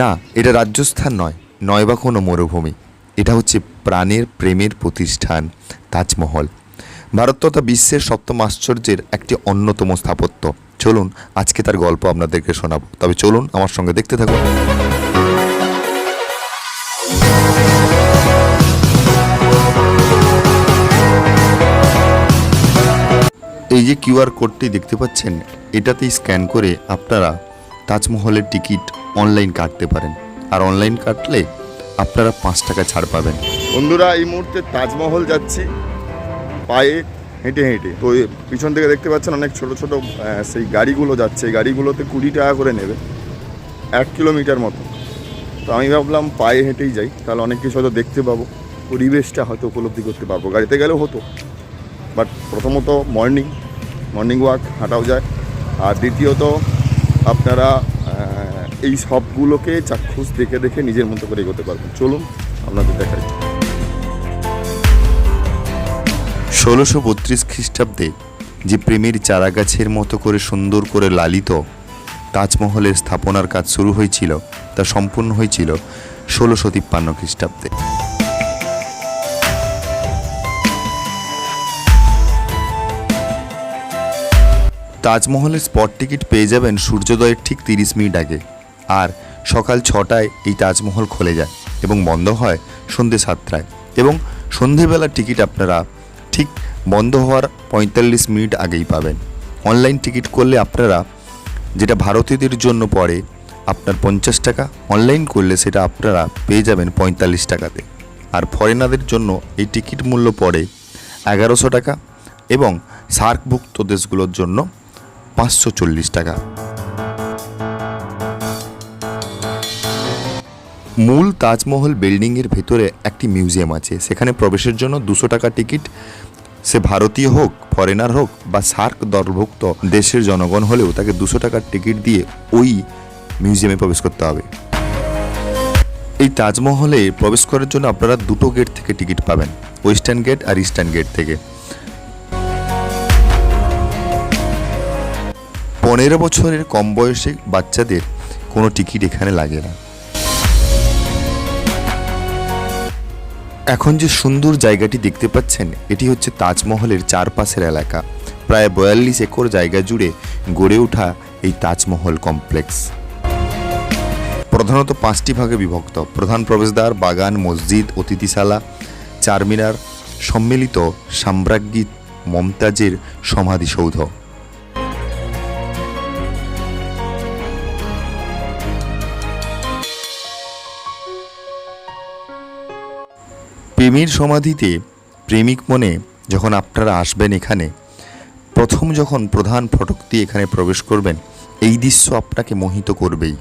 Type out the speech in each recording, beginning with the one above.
না, এটা রাজ্যস্থান নয় নয় বা কোনো মরুভূমি। এটা হচ্ছে প্রাণের প্রেমের প্রতিষ্ঠান, তাজমহল। ভারত তথা বিশ্বের সপ্তম আশ্চর্যের একটি অন্যতম স্থাপত্য। চলুন, আজকে তার গল্প আপনাদেরকে শোনাবো। তবে চলুন, আমার সঙ্গে দেখতে থাকুন। এই যে কিউআর কোডটি দেখতে পাচ্ছেন, এটাতেই স্ক্যান করে আপনারা তাজমহলের টিকিট অনলাইন কাটতে পারেন। আর অনলাইন কাটলে আপনারা পাঁচ টাকা ছাড় পাবেন। বন্ধুরা, এই মুহূর্তে তাজমহল যাচ্ছি। পায়ে হেঁটে হেঁটে। তো পিছন থেকে দেখতে পাচ্ছেন অনেক ছোট ছোট সেই গাড়িগুলো যাচ্ছে। এই গাড়িগুলোতে কুড়ি টাকা করে নেবে। এক কিলোমিটার মতো। তো আমি ভাবলাম পায়ে হেঁটেই যাই। তাহলে অনেক কিছু হয়তো দেখতে পাবো। পরিবেশটা হয়তো উপলব্ধি করতে পারব। গাড়িতে গেলেও হতো। বাট প্রথমত মর্নিং মর্নিং ওয়াক হাঁটাও যায়। আর দ্বিতীয়ত আপনারা এই সবগুলোকে চাক্ষুষ দেখে দেখে নিজের মতো করে এগোতে পারবেন। চলুন, আপনাদের দেখাই। ষোলোশো বত্রিশ খ্রিস্টাব্দে যে প্রেমের চারাগাছের মতো করে সুন্দর করে লালিত তাজমহলের স্থাপনার কাজ শুরু হয়েছিল, তা সম্পূর্ণ হয়েছিল ষোলোশো তিপ্পান্ন খ্রিস্টাব্দে। তাজমহলের স্পট টিকিট পেয়ে যাবেন সূর্যোদয়ের ঠিক তিরিশ মিনিট আগে। আর সকাল ছটায় এই তাজমহল খুলে যায় এবং বন্ধ হয় সন্ধে সাতটায়। এবং সন্ধেবেলার টিকিট আপনারা ঠিক বন্ধ হওয়ার পঁয়তাল্লিশ মিনিট আগেই পাবেন। অনলাইন টিকিট করলে আপনারা যেটা ভারতীয়দের জন্য পড়ে আপনার পঞ্চাশ টাকা, অনলাইন করলে সেটা আপনারা পেয়ে যাবেন পঁয়তাল্লিশ টাকাতে। আর ফরেনারদের জন্য এই টিকিট মূল্য পড়ে এগারোশো টাকা এবং সার্কভুক্ত দেশগুলোর জন্য পাঁচশো চল্লিশ টাকা। মূল তাজমহল বিল্ডিংয়ের ভেতরে একটি মিউজিয়াম আছে। সেখানে প্রবেশের জন্য দুশো টাকা টিকিট। সে ভারতীয় হোক, ফরেনার হোক বা সার্ক দলভুক্ত দেশের জনগণ হলেও তাকে দুশো টাকার টিকিট দিয়ে ওই মিউজিয়ামে প্রবেশ করতে হবে। এই তাজমহলে প্রবেশ করার জন্য আপনারা দুটো গেট থেকে টিকিট পাবেন, ওয়েস্টার্ন গেট আর ইস্টার্ন গেট থেকে। পনেরো বছরের কম বয়সী বাচ্চাদের কোনো টিকিট এখানে লাগে না। এখন যে সুন্দর জায়গাটি দেখতে পাচ্ছেন, এটি হচ্ছে তাজমহলের চারপাশের এলাকা। প্রায় বয়াল্লিশ একর জায়গা জুড়ে গড়ে ওঠা এই তাজমহল কমপ্লেক্স। প্রধানত পাঁচটি ভাগে বিভক্ত। প্রধান প্রবেশদ্বার, বাগান, মসজিদ, অতিথিশালা, চারমিনার, সম্মিলিত সাম্রাজ্ঞী মমতাজের সমাধিসৌধ। প্রেমের সমাধিতে প্রেমিক মনে যখন আপনারা আসবেন এখানে, প্রথম যখন প্রধান ফটক দিয়ে এখানে প্রবেশ করবেন, এই দৃশ্য আপনাকে মোহিত করবেই।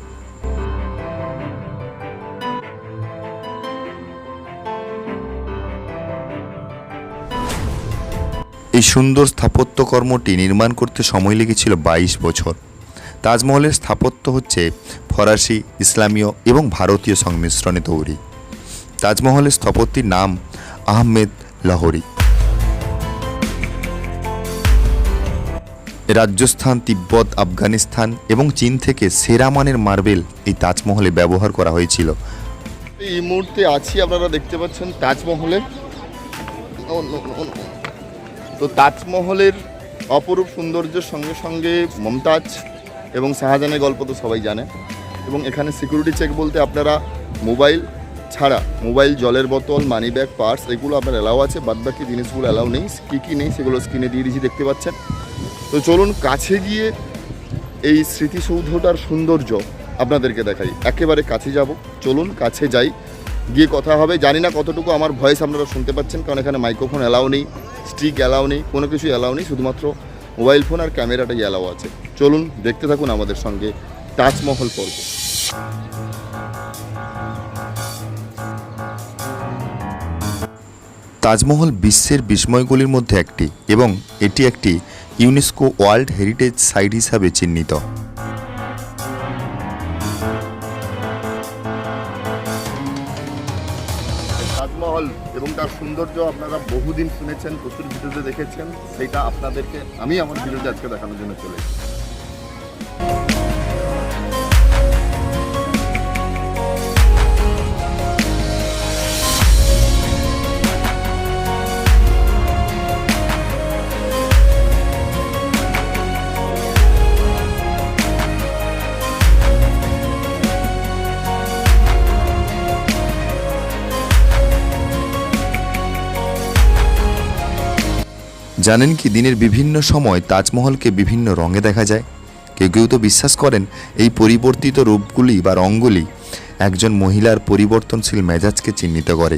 এই সুন্দর স্থাপত্য কর্মটি নির্মাণ করতে সময় লেগেছিল বাইশ বছর। তাজমহলের স্থাপত্য হচ্ছে ফরাসি, ইসলামীয় এবং ভারতীয় সংমিশ্রণে তৈরি। তাজমহলের স্থপতির নাম আহমেদ লাহোরি। রাজস্থান তিব্বত, আফগানিস্তান এবং চীন থেকে সেরা মানের মার্বেল এই তাজমহলে ব্যবহার করা হয়েছিল। এই মুহূর্তে আছি, আপনারা দেখতে পাচ্ছেন তাজমহলে। তো তাজমহলের অপরূপ সৌন্দর্যের সঙ্গে সঙ্গে মমতাজ এবং শাহজাহানের গল্প তো সবাই জানে। এবং এখানে সিকিউরিটি চেক বলতে আপনারা মোবাইল ছাড়া মোবাইল, জলের বোতল মানি ব্যাগ পার্স এগুলো আপনার অ্যালাউ আছে, বাদবাকি জিনিসগুলো অ্যালাউ নেই, কী কী নেই সেগুলো স্ক্রিনে দিয়ে দিয়েছি, দেখতে পাচ্ছেন। তো চলুন কাছে গিয়ে এই স্মৃতিসৌধটার সৌন্দর্য আপনাদেরকে দেখাই। একেবারে কাছে যাব। চলুন কাছে যাই। গিয়ে কথা হবে। জানি না কতটুকু আমার ভয়েস আপনারা শুনতে পাচ্ছেন, কারণ এখানে মাইক্রোফোন অ্যালাউ নেই স্টিক অ্যালাউ নেই, কোনো কিছু অ্যালাউ নেই, শুধুমাত্র মোবাইল ফোন আর ক্যামেরাটাই অ্যালাউ আছে। চলুন দেখতে থাকুন আমাদের সঙ্গে তাজমহল পর্ব। তাজমহল বিশ্বের বিস্ময়গুলির মধ্যে একটি এবং এটি একটি ইউনেস্কো ওয়ার্ল্ড হেরিটেজ সাইট হিসাবে চিহ্নিত। তাজমহল এবং তার সৌন্দর্য আপনারা বহুদিন শুনেছেন, প্রচুর ভিডিওতে দেখেছেন, সেটা আপনাদেরকে, আমি আমার ভিডিওতে আজকে দেখানোর জন্য চলে জানেন কি, দিনের বিভিন্ন সময় তাজমহলকে বিভিন্ন রঙে দেখা যায়। কেউ কেউ তো বিশ্বাস করেন, এই পরিবর্তিত রূপগুলি বা রঙগুলি একজন মহিলার পরিবর্তনশীল মেজাজকে চিহ্নিত করে।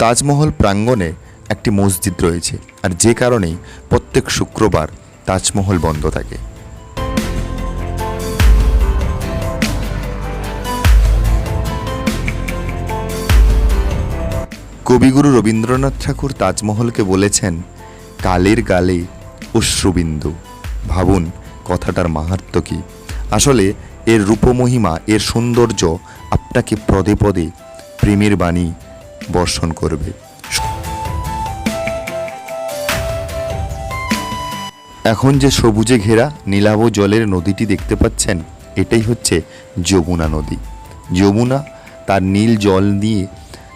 তাজমহল প্রাঙ্গণে একটি মসজিদ রয়েছে, আর যে কারণেই প্রত্যেক শুক্রবার তাজমহল বন্ধ থাকে। কবিগুরু রবীন্দ্রনাথ ঠাকুর তাজমহলকে বলেছেন, কালের গালে অশ্রুবিন্দু। ভাবুন, কথাটার মাহাত্ম কি? আসলে এর রূপমহিমা, এর সৌন্দর্য আপনাকে পদে পদে প্রেমের বাণী বর্ষণ করবে। এখন যে সবুজে ঘেরা নীলাভ জলের নদীটি দেখতে পাচ্ছেন, এটাই হচ্ছে যমুনা নদী। যমুনা তার নীল জল নিয়ে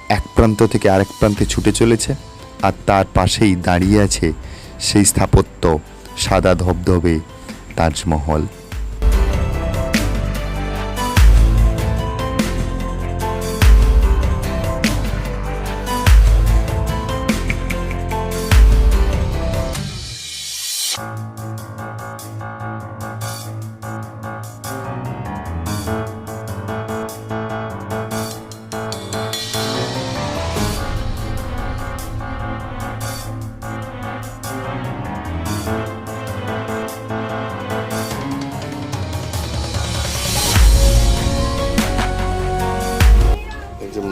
এক প্রান্ত থেকে আরেক প্রান্তে ছুটে চলেছে আর তার পাশেই দাঁড়িয়ে আছে সেই স্থাপত্য সাদা ধবধবে তাজমহল।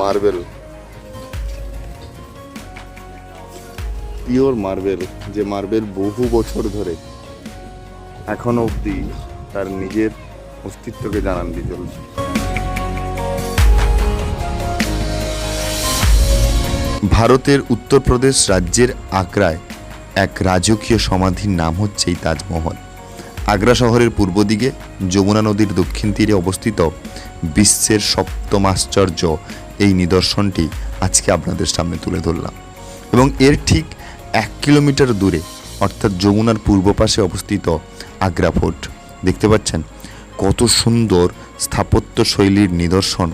মার্বেল পিওর মার্বেল যে মার্বেল বহু বছর ধরে এখনও অবধি তার নিজের অস্তিত্বকে জানান দিয়ে চলছে ভারতের উত্তরপ্রদেশ রাজ্যের আগ্রায় এক রাজকীয় সমাধির নাম হচ্ছে এই তাজমহল। আগ্রা শহরের পূর্ব দিকে যমুনা নদীর দক্ষিণ তীরে অবস্থিত বিশ্বের সপ্তম আশ্চর্য এই নিদর্শনটি আজকে আপনাদের সামনে তুলে ধরলাম। এবং এর ঠিক এক কিলোমিটার দূরে, অর্থাৎ যমুনার পূর্ব পাশে অবস্থিত আগ্রা ফোর্ট, দেখতে পাচ্ছেন? কত সুন্দর স্থাপত্য শৈলীর নিদর্শন।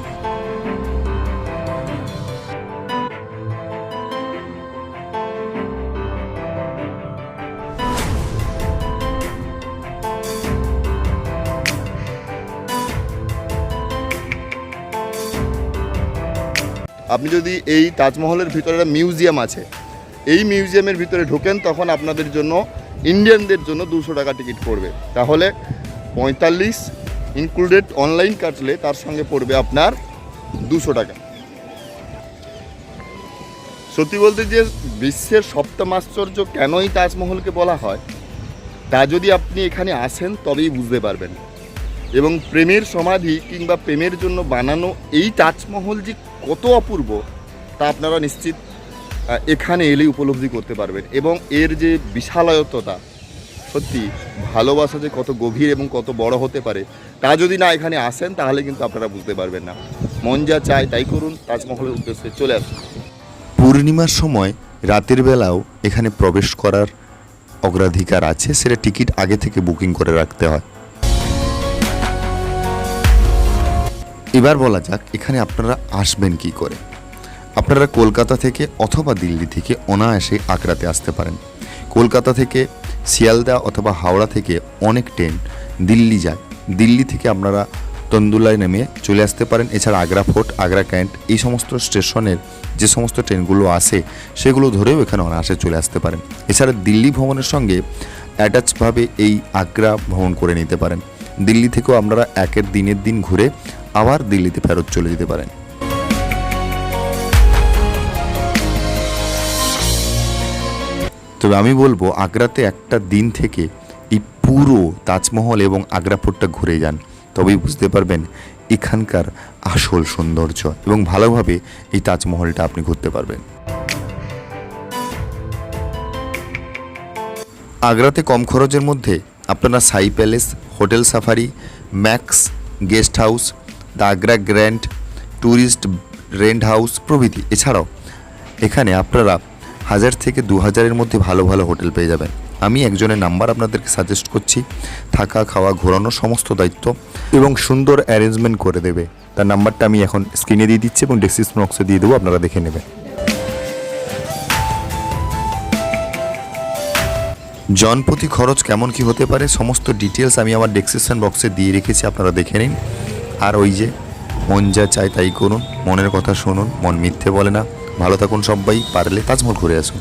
আপনি যদি এই তাজমহলের ভিতরে একটা মিউজিয়াম আছে, এই মিউজিয়ামের ভিতরে ঢোকেন, তখন আপনাদের জন্য, ইন্ডিয়ানদের জন্য দুশো টাকা টিকিট পড়বে। তাহলে পঁয়তাল্লিশ ইনক্লুডেড অনলাইন কাটলে তার সঙ্গে পড়বে আপনার দুশো টাকা। সত্যি বলতে যে বিশ্বের সপ্তম আশ্চর্য কেনই তাজমহলকে বলা হয়, তা যদি আপনি এখানে আসেন, তবেই বুঝতে পারবেন। এবং প্রেমের সমাধি কিংবা প্রেমের জন্য বানানো এই তাজমহল যে কত অপূর্ব, তা আপনারা নিশ্চিত এখানে এলেই উপলব্ধি করতে পারবেন। এবং এর যে বিশালয়ততা সত্যি ভালোবাসা যে কত গভীর এবং কত বড় হতে পারে, তা যদি না এখানে আসেন, তাহলে কিন্তু আপনারা বুঝতে পারবেন না। মন যা চায় তাই করুন, তাজমহলের উদ্দেশ্যে চলে আসুন। পূর্ণিমার সময় রাতের বেলাও এখানে প্রবেশ করার অগ্রাধিকার আছে, সেটা টিকিট আগে থেকে বুকিং করে রাখতে হয়। এবার বলা যাক, এখানে আপনারা আসবেন কি করে। আপনারা কলকাতা থেকে অথবা দিল্লি থেকে অনায়াসে আগ্রাতে আসতে পারেন। কলকাতা থেকে শিয়ালদা অথবা হাওড়া থেকে অনেক ট্রেন দিল্লি যায়। দিল্লি থেকে আপনারা তন্দুলায় নেমে চলে আসতে পারেন। এছাড়া আগ্রা ফোর্ট, আগ্রা ক্যান্ট এই সমস্ত স্টেশনের যে সমস্ত ট্রেনগুলো আসে সেগুলো ধরেও এখানে অনায়াসে চলে আসতে পারেন। এছাড়া দিল্লি ভ্রমণের সঙ্গে অ্যাটাচভাবে এই আগ্রা ভ্রমণ করে নিতে পারেন। দিল্লি থেকেও আপনারা একের দিনের দিন ঘুরে আবার দিল্লিতে ফেরত চলে যেতে পারেন। তবে আমি বলব, আগ্রাতে একটা দিন থেকে এই পুরো তাজমহল এবং আগ্রা ফোর্টটা ঘুরে যান। তবেই বুঝতে পারবেন এখানকার আসল সৌন্দর্য এবং ভালোভাবে এই তাজমহলটা আপনি ঘুরতে পারবেন। আগ্রাতে কম খরচের মধ্যে আপনারা Sai palace, hotel safari, max, guest house the Agra grand tourist rent house প্রভৃতি। এছাড়াও, এখানে আপনারা হাজার থেকে দু হাজারের মধ্যে ভালো ভালো হোটেল পেয়ে যাবেন। আমি একজনের নাম্বার আপনাদেরকে সাজেস্ট করছি। থাকা, খাওয়া, ঘোরানো সমস্ত দায়িত্ব এবং সুন্দর অ্যারেঞ্জমেন্ট করে দেবে। তার নাম্বারটা আমি এখন স্ক্রিনে দিয়ে দিচ্ছি এবং ডেসক্রিপশন বক্সে দিয়ে দেবো, আপনারা দেখে নেবেন। জনপ্রতি খরচ কেমন কি হতে পারে, সমস্ত ডিটেলস আমি আমার ডেসক্রিপশন বক্সে দিয়ে রেখেছি, আপনারা দেখে নিন। আর ওই যে, মন যা চায় তাই করুন, মনের কথা শুনুন, মন মিথ্যে বলে না। ভালো থাকুন সবাই, পারলে তাজমহল ঘুরে আসুন।